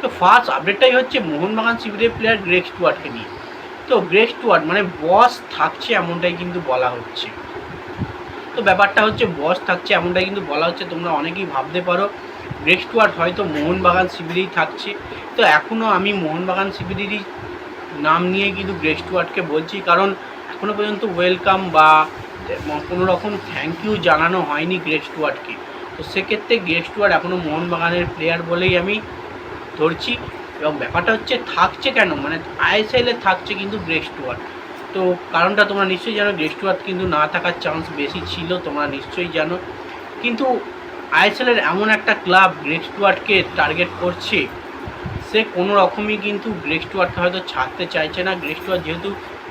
তো ফার্স্ট আপডেটটাই হচ্ছে মোহনবাগান শিবিরের প্লেয়ার গ্রেক স্টুয়ার্টকে নিয়ে। তো গ্রেক স্টুয়ার্ট মানে বস থাকছে এমনটাই কিন্তু বলা হচ্ছে। তো ব্যাপারটা হচ্ছে বস থাকছে এমনটাই কিন্তু বলা হচ্ছে, তোমরা অনেকেই ভাবতে পারো। গ্রেক স্টুয়ার্ট হয়তো মোহনবাগান শিবিরেই থাকছে। তো এখনও আমি মোহনবাগান শিবিরেরই নাম নিয়ে কিন্তু গ্রেক স্টুয়ার্টকে বলছি, কারণ এখনও পর্যন্ত ওয়েলকাম বা কোনো রকম থ্যাংক ইউ জানানো হয়নি গ্রেক স্টুয়ার্টকে তো সেক্ষেত্রে গ্রেক স্টুয়ার্ট এখনও মোহনবাগানের প্লেয়ার বলেই আমি ধরছি এবং ব্যাপারটা হচ্ছে থাকছে কেন? মানে আইএসএলে থাকছে কিন্তু গ্রেক স্টুয়ার্ট তো কারণটা তোমরা নিশ্চয়ই জানো গ্রেক স্টুয়ার্ট কিন্তু না থাকার চান্স বেশি ছিল, তোমরা নিশ্চয়ই জানো। কিন্তু আইএসএলের এমন একটা ক্লাব গ্রেক স্টুয়ার্টকে টার্গেট করছে, সে কোনো রকমই কিন্তু গ্রেক স্টুয়ার্টকে হয়তো ছাড়তে চাইছে না। গ্রেক স্টুয়ার্ট যেহেতু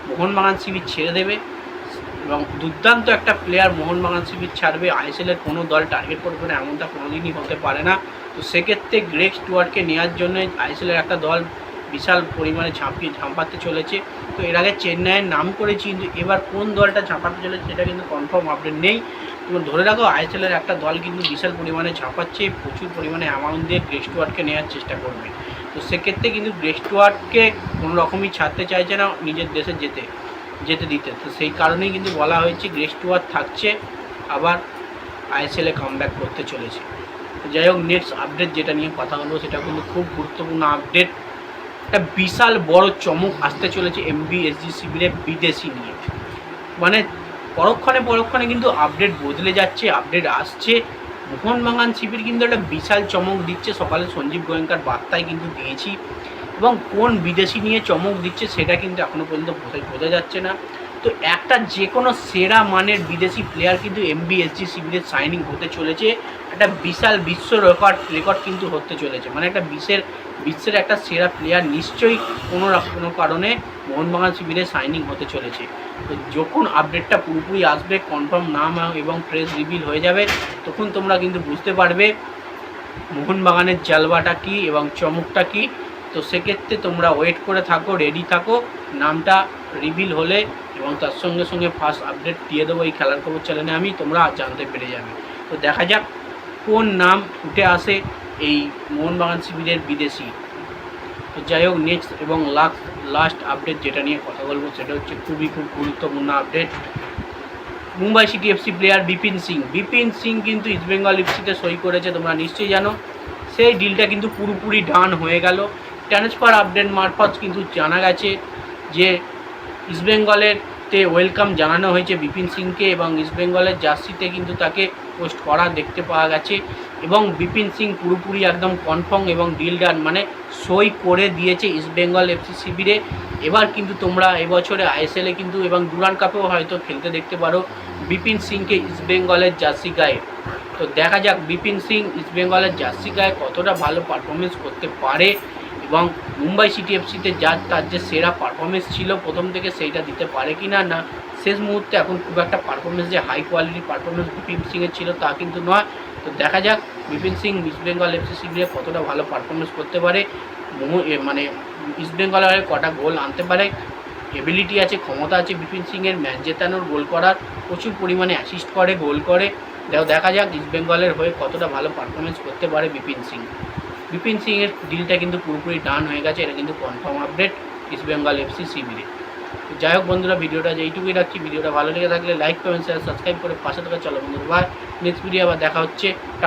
মোহনবাগান শিবির ছেড়ে দেবে এবং দুর্দান্ত একটা প্লেয়ার মোহনবাগান শিবির ছাড়বে। আইএসএলের কোনো দল টার্গেট করবে না, এমনটা কোনোদিনই হতে পারে না। তো সেক্ষেত্রে গ্রেক স্টুয়ার্টকে নেওয়ার জন্য আইএসএলের একটা দল বিশাল পরিমাণে ঝাঁপিয়ে, ঝাঁপাতে চলেছে। তো এর আগে চেন্নাইয়ের নাম করেছি, কিন্তু এবার কোন দলটা ঝাঁপাতে চলেছে সেটা কিন্তু কনফার্ম আপডেট নেই। তুমি ধরে রাখো আইএসএলের একটা দল কিন্তু বিশাল পরিমাণে ঝাঁপাচ্ছে, প্রচুর পরিমাণে অ্যামাউন্ট দিয়ে গ্রেক স্টুয়ার্টকে নেওয়ার চেষ্টা করবে। তো সেক্ষেত্রে কিন্তু গ্রেক স্টুয়ার্টকে কোনো রকমই ছাড়তে চাইছে না, নিজের দেশে যেতে। যেতে দিতে। তো সেই কারণেই কিন্তু বলা হয়েছে গ্রেস টুয়ার থাকছে, আবার আইএসএলে কামব্যাক করতে চলেছে। যাই হোক নেক্সট আপডেট যেটা নিয়ে কথা হলো সেটা কিন্তু খুব গুরুত্বপূর্ণ আপডেট একটা বিশাল বড় চমক আসতে চলেছে এমবিএসজি শিবিরে বিদেশি নিয়ে। মানে পরক্ষণে পরক্ষণে কিন্তু আপডেট বদলে যাচ্ছে আপডেট আসছে। মোহনবাগান শিবির কিন্তু একটা বিশাল চমক দিচ্ছে। সকালে সঞ্জীব গোয়েঙ্কার বার্তায় কিন্তু দিয়েছি। এবং কোন বিদেশি নিয়ে চমক দিচ্ছে সেটা কিন্তু এখনও পর্যন্ত বোঝা যাচ্ছে না। তো একটা যে কোনো সেরা মানের বিদেশি প্লেয়ার কিন্তু এমবিএসজি শিবিরের সাইনিং হতে চলেছে। একটা বিশাল বিশ্ব রেকর্ড রেকর্ড কিন্তু হতে চলেছে। মানে একটা বিশ্বের বিশ্বের একটা সেরা প্লেয়ার নিশ্চয়ই কোনো না কোনো কারণে মোহনবাগান শিবিরে সাইনিং হতে চলেছে। তো যখন আপডেটটা পুরোপুরি আসবে কনফার্ম নাম এবং প্রেস রিভিল হয়ে যাবে, তখন তোমরা কিন্তু বুঝতে পারবে মোহনবাগানের জালবাটা কী এবং চমকটা কী। তো সেক্ষেত্রে তোমরা ওয়েট করে থাকো রেডি থাকো। নামটা রিভিল হলে এবং তার সঙ্গে সঙ্গে ফার্স্ট আপডেট দিয়ে দেবো এই খেলার খবর চ্যানেলে আমি তোমরা জানতে পেরে যাবে। তো দেখা যাক কোন নাম উঠে আসে এই মোহনবাগান শিবিরের বিদেশি। তো যাই হোক নেক্সট এবং লাস্ট লাস্ট আপডেট যেটা নিয়ে কথা বলব সেটা হচ্ছে খুবই খুব গুরুত্বপূর্ণ update Mumbai city FC player Bipin Singh. Bipin Singh কিন্তু ইস্টবেঙ্গল এফসিতে সই করেছে, তোমরা নিশ্চয়ই জানো। সেই ডিলটা কিন্তু পুরোপুরি ডান হয়ে গেল। ট্রান্সফার আপডেট মারফত কিন্তু জানা গেছে যে ইস্টবেঙ্গলের তে ওয়েলকাম জানানো হয়েছে বিপিন সিংকে এবং ইস্টবেঙ্গলের জার্সিতে কিন্তু তাকে পোস্ট করা দেখতে পাওয়া গেছে এবং বিপিন সিং পুরোপুরি একদম কনফার্ম এবং ডিল ডান মানে সই করে দিয়েছে ইস্টবেঙ্গল এফসি শিবিরে। এবার কিন্তু তোমরা এবছরে আইএসএলে কিন্তু এবং ডুরান কাপেও হয়তো খেলতে দেখতে পারো বিপিন সিংকে ইস্টবেঙ্গলের জার্সি গায়ে। তো দেখা যাক বিপিন সিং ইস্টবেঙ্গলের জার্সি গায়ে কতটা ভালো পারফরমেন্স করতে পারে। এবং মুম্বাই সিটি এফসিতে যার তার যে সেরা পারফরমেন্স ছিল প্রথম থেকে সেইটা দিতে পারে কি না না শেষ মুহূর্তে এখন খুব একটা পারফরমেন্স যে হাই কোয়ালিটি পারফরমেন্স বিপিন সিংয়ের ছিল তা কিন্তু নয়। তো দেখা যাক বিপিন সিং ইস্ট বেঙ্গল এফসি শিবিরে কতটা ভালো পারফরমেন্স করতে পারে। মানে ইস্ট বেঙ্গলের হয়ে কটা গোল আনতে পারে। এবিলিটি আছে, ক্ষমতা আছে বিপিন সিংয়ের ম্যাচ জেতানোর গোল করার। প্রচুর পরিমাণে অ্যাসিস্ট করে গোল করে। দেখা যাক ইস্ট বেঙ্গলের হয়ে কতটা ভালো পারফরমেন্স করতে পারে বিপিন সিং। বিপিন সিং এর ডিলটা কিন্তু পুরোপুরি ডান হয়ে গেছে, এটা কিন্তু confirm update East Bengal FC শিবিরে যাই হোক বন্ধুরা, ভিডিওটা যেইটুকুই রাখছি, ভিডিওটা ভালো লেগে থাকলে লাইক কমেন্ট শেয়ার সাবস্ক্রাইব করে পাশে থাকা চলো বন্ধুরা বাই নেক্সট ভিডিও আবার দেখা হচ্ছে।